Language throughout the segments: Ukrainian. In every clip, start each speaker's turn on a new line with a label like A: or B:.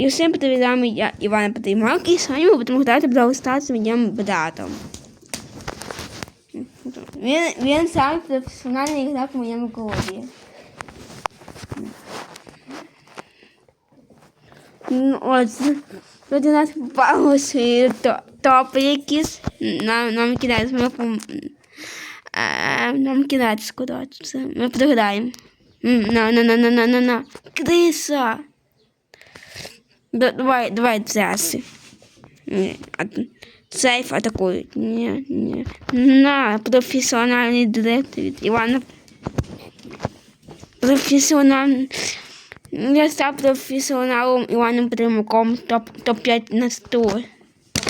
A: І всім привіт, з вами я Іван Петримак, і сьогодні ми будемо грати Brawl Stars з моїм братом. Він, він сам професіональний ігрок в моєму клубі. Ну, От, тут у нас попалося то, топи якісь. Нам, нам кидають, ми пом... Е, нам кидають скоро. Ми програємо. На, на, на, на, на, на, на. Криса. Да- Давай, давай цяси. Сейф атакують. Ні, ні. На, професіональний директор від Івана. Я став професіоналом Іваном Примаком топ, топ-5 на 100.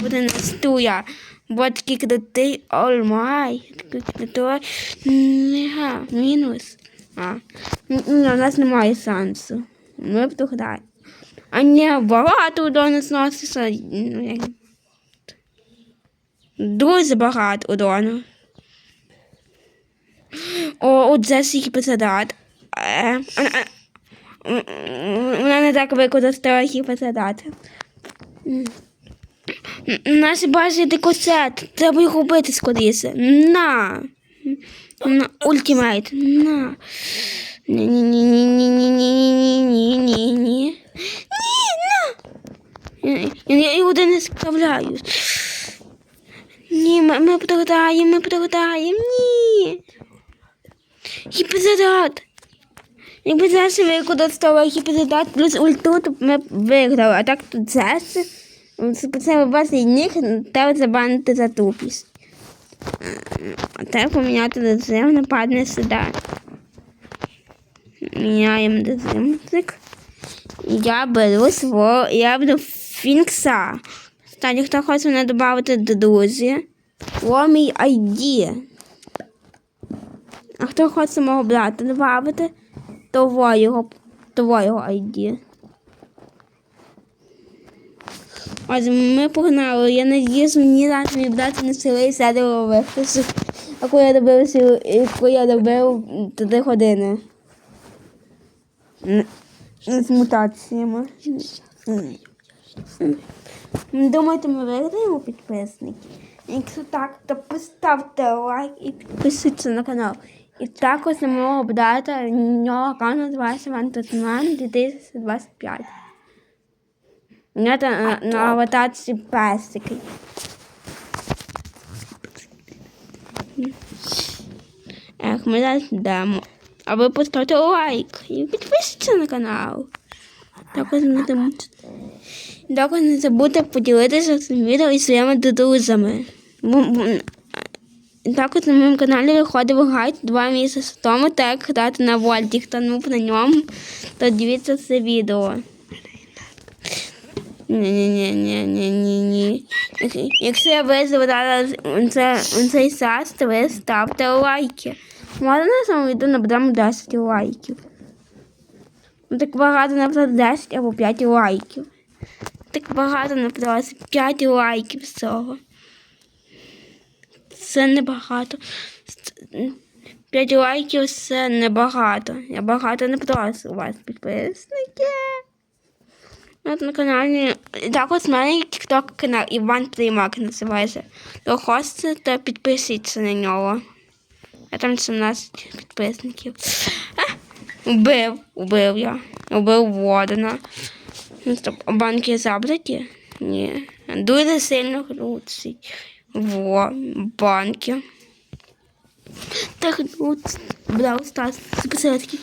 A: Буде на 100 я. Бо такий крутий, олмай. Такий крутий. Мінус. А. Ні, у нас немає сенсу. Ну, тогда. А не багато удану сноситься. Ну, Дуже багато удану. О, оце скільки посадат. Е, е, е, вона не так використала їх посадати. Наші бачите косет. Треба їх убити скоріше. На. На ультимейт. На. Ні-ні-ні-ні-ні-ні-ні-ні-ні-ні. Ні, на. Я, я його не справляюсь. Ні, ми, ми програємо, ми програємо. Ні. Гіпозадат. Якби зараз використала гіпозадат плюс ульту, то б виграли. А так тут зараз це базі нік треба забанити за тупість. А треба поміняти режим, нападне сюди. Міняємо режимчик. Я беру свого, я беру Фінкса. Кстати, хто хоче мене до друзі, о мій ID. А хто хоче мого брата додати, того його, ID. Ось ми погнали. Я надіюсь, мені раз мій брат не цілий серіал виписав. Яку я робив, яку я робив три години. З мутаціями. Думаєте, ми виграємо підписників? Якщо так, то поставте лайк і підписуйтесь на канал. І також на мого у нього аккаунт називається Вантатман 2025. У нього на, на аватарці песики. Ех, ми зараз йдемо. А ви поставте лайк і підпишіться на канал. Також не забудьте. Також не забудьте поділитися цим відео із своїми друзями. Також на моєму каналі виходив гайд два місяці тому, так як грати на вольті. Хто нув на ньому, то дивіться це відео. Ні-ні-ні-ні-ні-ні. Якщо зараз це, цей сас, то ви ставте лайки. Можна на цьому відео наберемо 10 лайків. Так багато написати 10 або 5 лайків. Так багато написати 5 лайків з цього. Це небагато. 5 лайків це небагато. Я багато не прошу у вас підписники. От на каналі. Так от в мене TikTok канал Іван Приймак називається. То хочете, то підписуйтесь на нього. А там 17 підписників. А, убив, убив я. Убив Ворона. Ну, банки забраті? Ні. Дуже сильно крутить. Во, банки. Так, от, Brawl Stars, спосередки.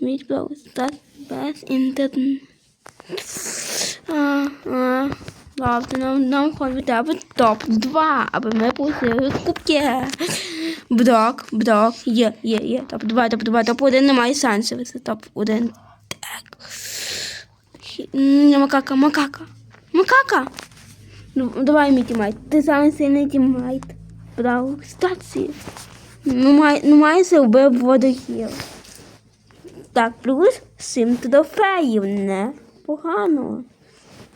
A: Мій Brawl Stars без а, Ладно, нам, нам ходить треба топ-2, аби ми получили кубки. Брок, брок, є, є, є. Топ-2, топ-2, топ-1 немає сенсу, це топ-1. Так. М, Макака, макака. Макака! Ну, давай, мій тімейт. Ти самий сильний тімейт. Браво, стації. Ну, ну вбив водохіл. Так, плюс 7 трофеїв, не погано.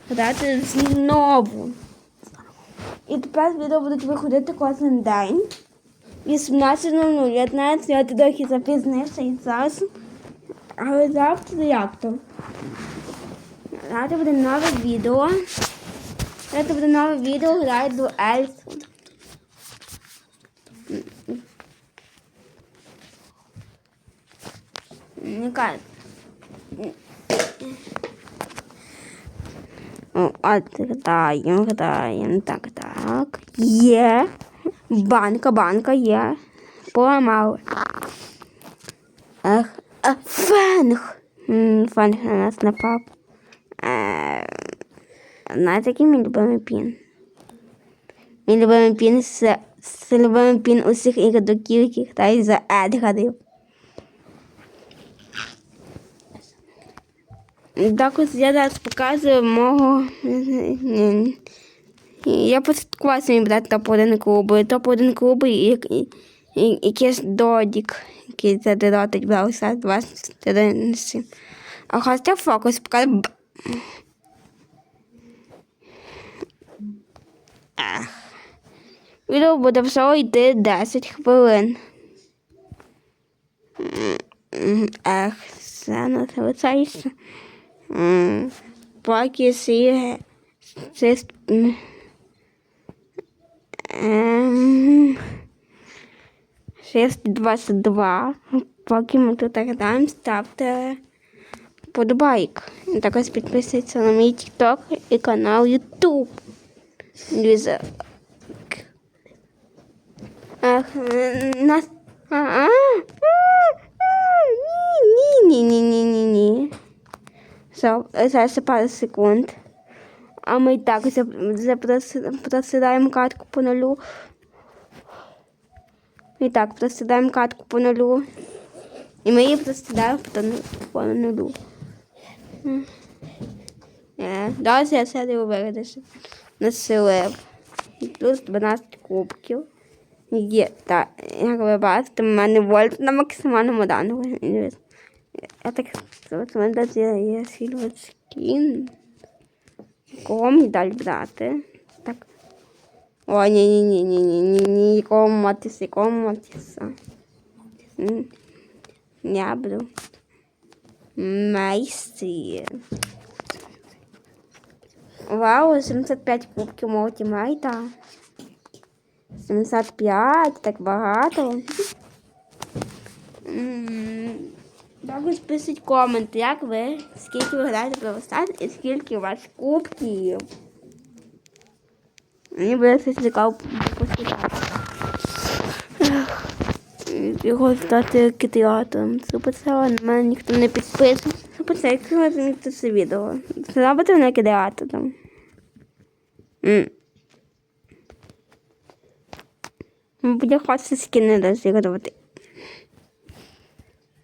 A: Грати знову. І тепер відео будуть виходити кожен день. 18.00. Я знаю, що я трохи запізнився і зараз. Але завтра як то? Завтра буде нове відео. Завтра буде нове відео, граю до Ельсу. Не кажуть. О, Откидаємо, граємо. Так, так. Є. Банка, банка є. Поламали. Ах, а, фенг. Фенг на нас напав. Е, Знаєте, який мій любимий пін? Мій любимий пін з, з любимий пін усіх ігроків, які грають за Едгарів. Так ось я зараз показую мого. Я посадкував свій брат топ-1 клубу. Топ-1 клубу і, і, і, якийсь додік, який задиротить Брауса 21 7. А хоча фокус показує. Ах. Відео буде всього йти 10 хвилин. Ех, це не залишається. Поки сі це 622. Поки ми тут граємо, ставте подобайк. І також підписуйтесь на мій TikTok і канал YouTube. Ліза. Ах, е, нас. А, а, а, а, ні, ні, ні, ні, ні, ні. Все, зараз ще пару секунд. А ми і так просідаємо катку по нулю. І так, просідаємо катку по нулю. І ми її просідаємо по ну- нулю. Е, Далі я серію виглядаю. Населив. Тут 12 кубків. Є, так, як ви бачите, в мене вольт на максимальному даному. Я так от мене є сільвер скін. Кого мені далі брати? Так. О, ні, ні, ні, ні, ні, ні, ні, якого мотиса, якого мотиса. М, Я буду. Майстрі. Вау, 75 кубків мого тімейта. 75, так багато. Також пишіть комент, як ви, скільки ви граєте Brawl і скільки у вас кубків. Мені буде все цікаво послухати. Його стати китатором. Суперсела на мене ніхто не підписує. Суперсела, якщо ви розумієте це відео. Зробите мене кидеатором. М. Буде хочеться скини розігрувати.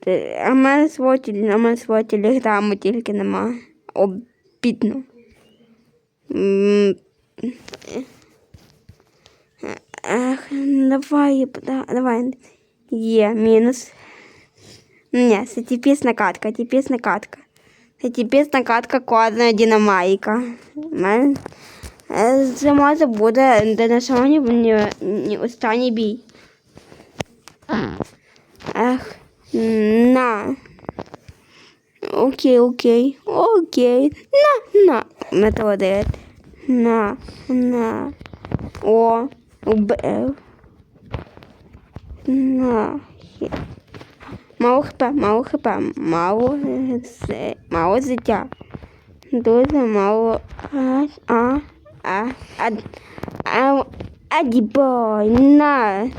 A: Е, А в мене свого тілі- а в мене свого телеграму тільки нема. Обідно. М, Ах, давай, да- давай. Є, мінус. Ні, це типісна катка, типісна катка. Це типісна катка кодна динамайка. У мене е, Це може буде де на сьогодні не, не останній бій. Ах, на. Окей, окей, окей. На, на. Методит. На, на. О, убив. На. Мало хп, мало хп, мало, мало життя. Дуже мало. А, а, а, а, а, адібой, на.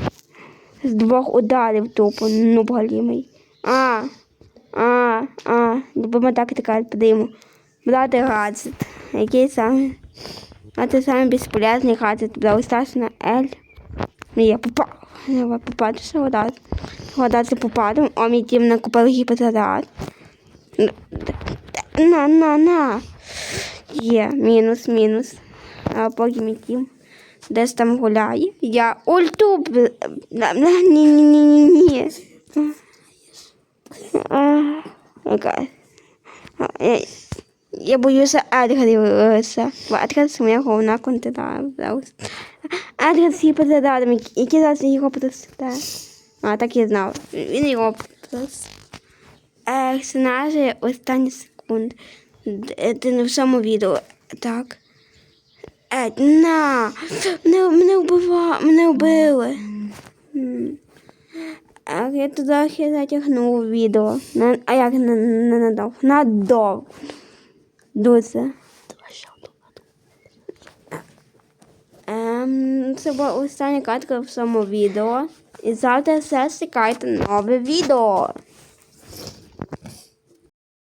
A: З двох ударів тупо, ну галімий. А, а, а, любима тактика подиму. Брати гаджет. Який саме? А це саме безполезний гаджет. Брав Стас на L. Ну, я попав. Давай попаду ще вода. Вода це. О, мій тім накупив гіпотезат. На, на, на. Є, мінус, мінус. А поки мій тім десь там гуляє. Я ульту. б- на- на- Ні, ні, ні, ні, ні. А, яка- А, Я, боюся Едгарівся. Бо це моя головна контента. Едгар з гіпотезатом, який зараз його протестує. А, так я знав. Він його. Ех, це наші останні секунди. Е, Ти не в самому відео. Так. Е, на. Мене, мене вбива, мене вбили. А я туди ще затягнув відео. На, а як не, не надов? Надов. Дуже. Ем, це була остання катка в цьому відео. І завтра все чекайте нове відео.